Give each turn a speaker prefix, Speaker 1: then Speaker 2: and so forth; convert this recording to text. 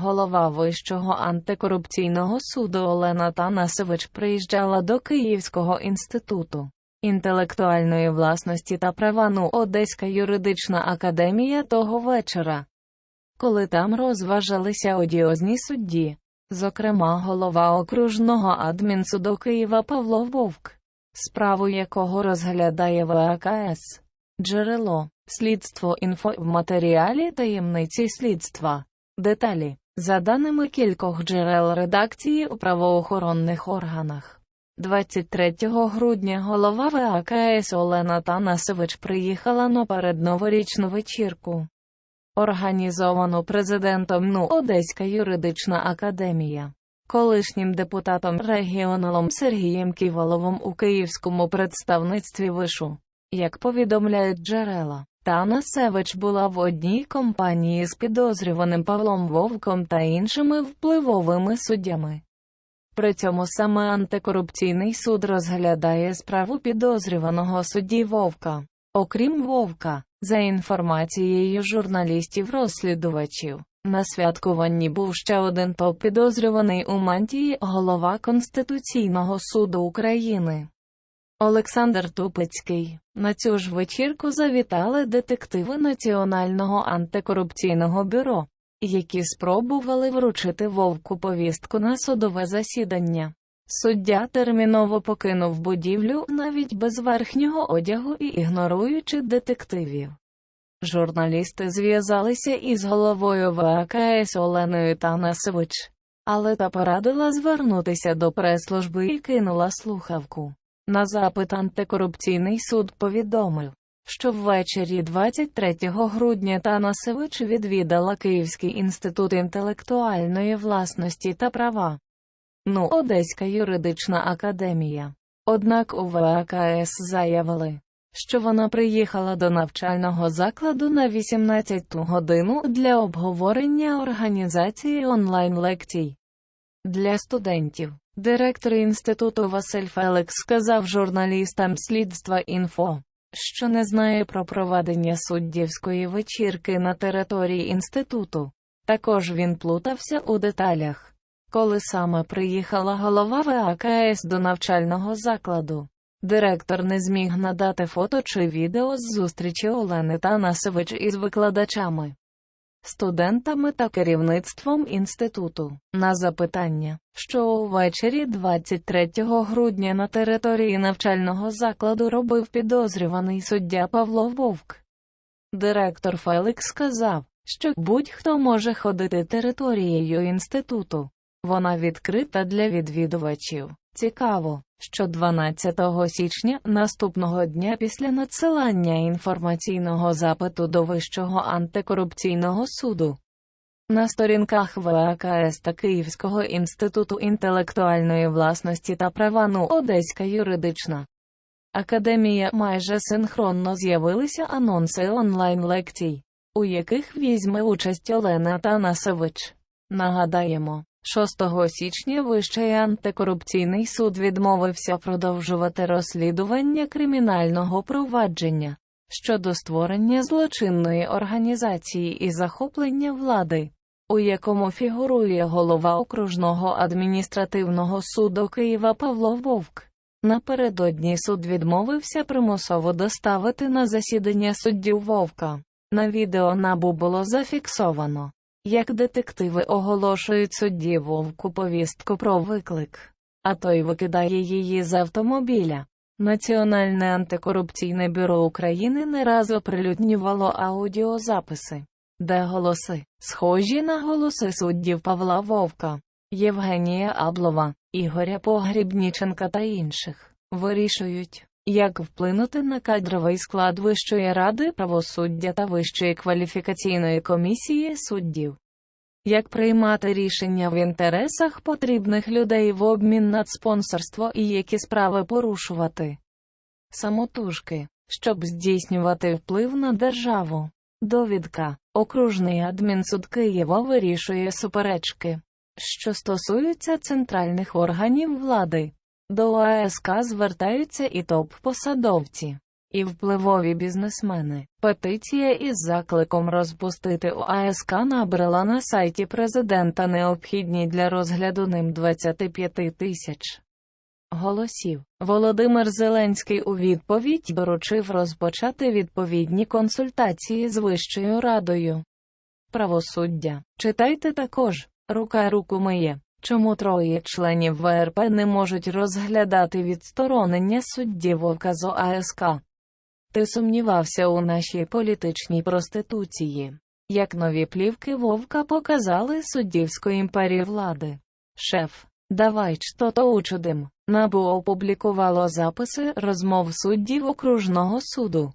Speaker 1: Голова Вищого антикорупційного суду Олена Танасевич приїжджала до Київського інституту інтелектуальної власності та права НУ Одеська юридична академія того вечора, коли там розважалися одіозні судді, зокрема голова окружного адмінсуду Києва Павло Вовк, справу якого розглядає ВАКС. Джерело, слідство інфо в матеріалі таємниці слідства. Деталі, за даними кількох джерел редакції у правоохоронних органах. 23 грудня голова ВАКС Олена Танасевич приїхала на передноворічну вечірку, організовану президентом НУ Одеська юридична академія, колишнім депутатом регіоналом Сергієм Ківаловим у київському представництві вишу. Як повідомляють джерела, Танасевич була в одній компанії з підозрюваним Павлом Вовком та іншими впливовими суддями. При цьому саме антикорупційний суд розглядає справу підозрюваного судді Вовка. Окрім Вовка, за інформацією журналістів-розслідувачів, на святкуванні був ще один топ підозрюваний у мантії голова Конституційного суду України. Олександр Тупицький. На цю ж вечірку завітали детективи Національного антикорупційного бюро, які спробували вручити вовку повістку на судове засідання. Суддя терміново покинув будівлю навіть без верхнього одягу і ігноруючи детективів. Журналісти зв'язалися із головою ВАКС Оленою Танасевич, але та порадила звернутися до прес-служби і кинула слухавку. На запит антикорупційний суд повідомив, що ввечері 23 грудня Танасевич відвідала Київський інститут інтелектуальної власності та права. Ну, Одеська юридична академія. Однак у ВАКС заявили, що вона приїхала до навчального закладу на 18 годину для обговорення організації онлайн-лекцій для студентів. Директор інституту Василь Феликс сказав журналістам слідства інфо, що не знає про проведення суддівської вечірки на території інституту. Також він плутався у деталях, коли саме приїхала голова ВАКС до навчального закладу. Директор не зміг надати фото чи відео з зустрічі Олени Танасевич із викладачами студентами та керівництвом інституту. На запитання, що увечері 23 грудня на території навчального закладу робив підозрюваний суддя Павло Вовк. Директор Феликс сказав, що будь-хто може ходити територією інституту. Вона відкрита для відвідувачів. Цікаво, що 12 січня наступного дня після надсилання інформаційного запиту до Вищого антикорупційного суду на сторінках ВАКС та Київського інституту інтелектуальної власності та права НУ Одеська юридична академія майже синхронно з'явилися анонси онлайн-лекцій, у яких візьме участь Олена Танасевич. Нагадаємо, 6 січня Вищий антикорупційний суд відмовився продовжувати розслідування кримінального провадження щодо створення злочинної організації і захоплення влади, у якому фігурує голова окружного адміністративного суду Києва Павло Вовк. Напередодні суд відмовився примусово доставити на засідання суддів Вовка. На відео набу було зафіксовано як детективи оголошують судді вовку повістку про виклик, а той викидає її з автомобіля. Національне антикорупційне бюро України не раз оприлюднювало аудіозаписи, де голоси, схожі на голоси суддів Павла Вовка, Євгенія Аблова, Ігоря Погрібніченка та інших, вирішують, як вплинути на кадровий склад Вищої ради правосуддя та Вищої кваліфікаційної комісії суддів? Як приймати рішення в інтересах потрібних людей в обмін на спонсорство і які справи порушувати? Самотужки, щоб здійснювати вплив на державу. Довідка. Окружний адмінсуд Києва вирішує суперечки, що стосуються центральних органів влади. До АСК звертаються і топ-посадовці. і впливові бізнесмени. Петиція із закликом розпустити ОАСК набрала на сайті президента необхідні для розгляду ним 25 тисяч голосів. Володимир Зеленський у відповідь доручив розпочати відповідні консультації з Вищою радою правосуддя. Читайте також рука руку миє. Чому троє членів ВРП не можуть розглядати відсторонення суддів з ОАСК? Ти сумнівався у нашій політичній проституції. Як нові плівки Вовка показали суддівську імперію влади. Шеф, давай що-то учудим. НАБУ опублікувало записи розмов суддів окружного суду,